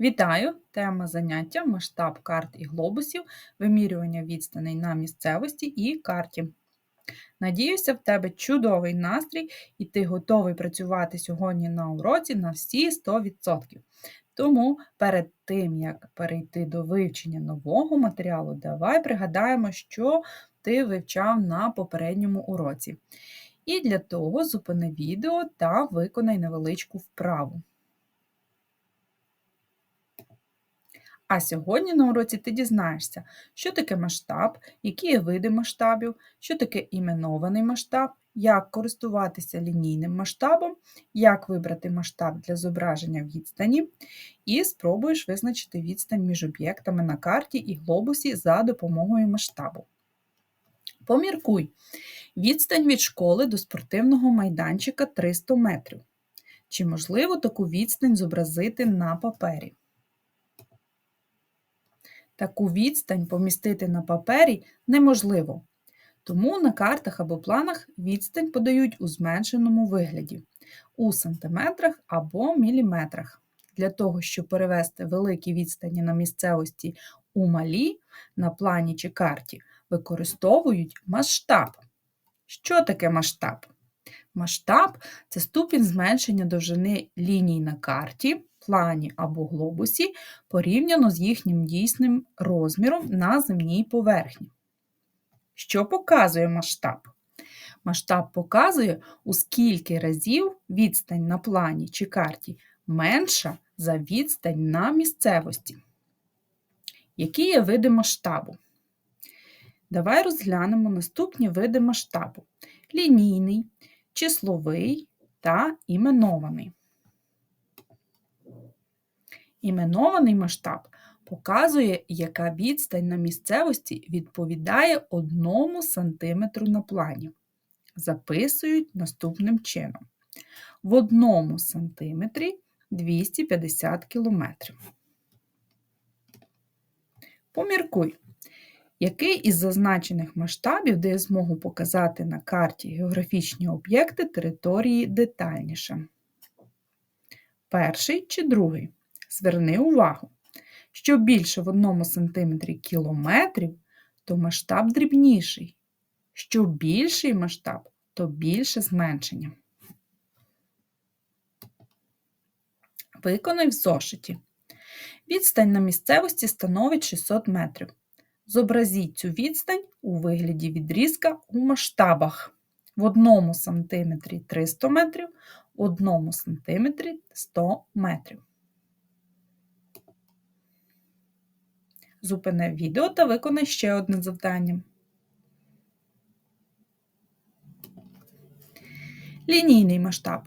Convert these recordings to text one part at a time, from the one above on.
Вітаю! Тема заняття масштаб карт і глобусів, вимірювання відстаней на місцевості і карті. Надіюся, в тебе чудовий настрій, і ти готовий працювати сьогодні на уроці на всі 100%. Тому перед тим, як перейти до вивчення нового матеріалу, давай пригадаємо, що ти вивчав на попередньому уроці. І для того зупини відео та виконай невеличку вправу. А сьогодні на уроці ти дізнаєшся, що таке масштаб, які є види масштабів, що таке іменований масштаб, як користуватися лінійним масштабом, як вибрати масштаб для зображення відстані, і спробуєш визначити відстань між об'єктами на карті і глобусі за допомогою масштабу. Поміркуй. Відстань від школи до спортивного майданчика 300 метрів. Чи можливо таку відстань зобразити на папері? Таку відстань помістити на папері неможливо, тому на картах або планах відстань подають у зменшеному вигляді у сантиметрах або міліметрах. Для того, щоб перевести великі відстані на місцевості у малі на плані чи карті, використовують масштаб. Що таке масштаб? Масштаб це ступінь зменшення довжини ліній на карті плані або глобусі порівняно з їхнім дійсним розміром на земній поверхні. Що показує масштаб? Масштаб показує, у скільки разів відстань на плані чи карті менша за відстань на місцевості. Які є види масштабу? Давай розглянемо наступні види масштабу: лінійний, числовий та іменований. Іменований масштаб показує, яка відстань на місцевості відповідає 1 см на плані. Записують наступним чином: в 1 см 250 км. Поміркуй, який із зазначених масштабів дає змогу показати на карті географічні об'єкти території детальніше? Перший чи другий? Зверни увагу, що більше в одному сантиметрі кілометрів, то масштаб дрібніший. Що більший масштаб, то більше зменшення. Виконай в зошиті. Відстань на місцевості становить 600 метрів. Зобразіть цю відстань у вигляді відрізка у масштабах. В одному сантиметрі 300 метрів, в одному сантиметрі 100 метрів. Зупини відео та виконай ще одне завдання. Лінійний масштаб.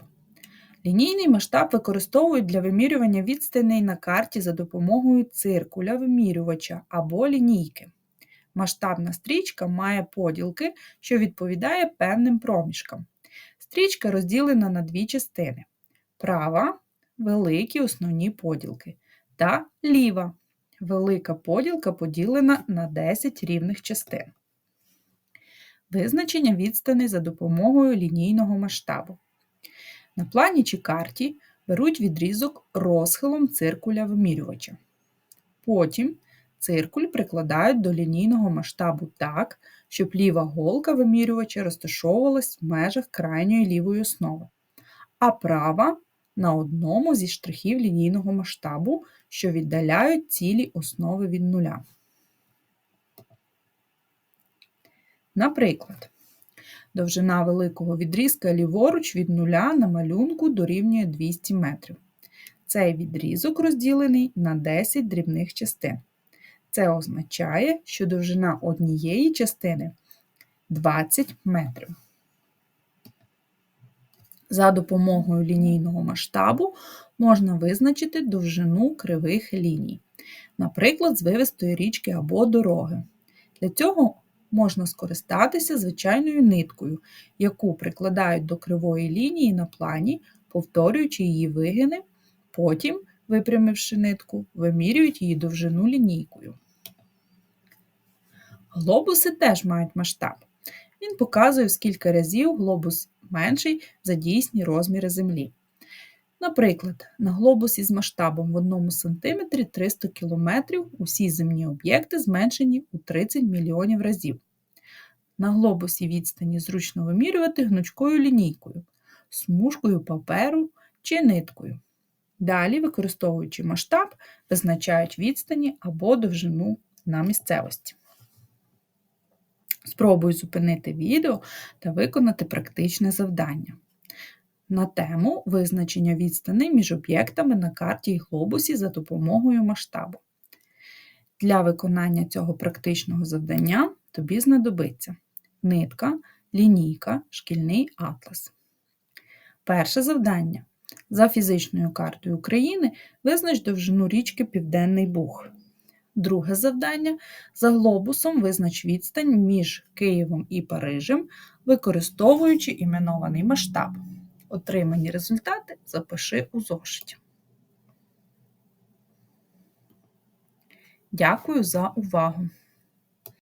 Лінійний масштаб використовують для вимірювання відстаней на карті за допомогою циркуля вимірювача або лінійки. Масштабна стрічка має поділки, що відповідає певним проміжкам. Стрічка розділена на дві частини: права великі основні поділки та ліва Велика поділка поділена на 10 рівних частин. Визначення відстаней за допомогою лінійного масштабу. На плані чи карті беруть відрізок розхилом циркуля вимірювача. Потім циркуль прикладають до лінійного масштабу так, щоб ліва голка вимірювача розташовувалась в межах крайньої лівої основи, а права на одному зі штрихів лінійного масштабу, що віддаляють цілі основи від нуля. Наприклад, довжина великого відрізка ліворуч від нуля на малюнку дорівнює 200 метрів. Цей відрізок розділений на 10 дрібних частин. Це означає, що довжина однієї частини 20 метрів. За допомогою лінійного масштабу можна визначити довжину кривих ліній, наприклад, з вивистої річки або дороги. Для цього можна скористатися звичайною ниткою, яку прикладають до кривої лінії на плані, повторюючи її вигини, потім, випрямивши нитку, вимірюють її довжину лінійкою. Глобуси теж мають масштаб. Він показує, скільки разів глобус менший за дійсні розміри Землі. Наприклад, на глобусі з масштабом в 1 см 300 км усі земні об'єкти зменшені у 30 мільйонів разів. На глобусі відстані зручно вимірювати гнучкою лінійкою, смужкою паперу чи ниткою. Далі, використовуючи масштаб, визначають відстані або довжину на місцевості. Спробуй зупинити відео та виконати практичне завдання на тему визначення відстаней між об'єктами на карті і глобусі за допомогою масштабу. Для виконання цього практичного завдання тобі знадобиться нитка, лінійка, шкільний атлас. Перше завдання. За фізичною картою України визнач довжину річки Південний Буг. Друге завдання. За глобусом визнач відстань між Києвом і Парижем, використовуючи іменований масштаб. Отримані результати запиши у зошиті. Дякую за увагу!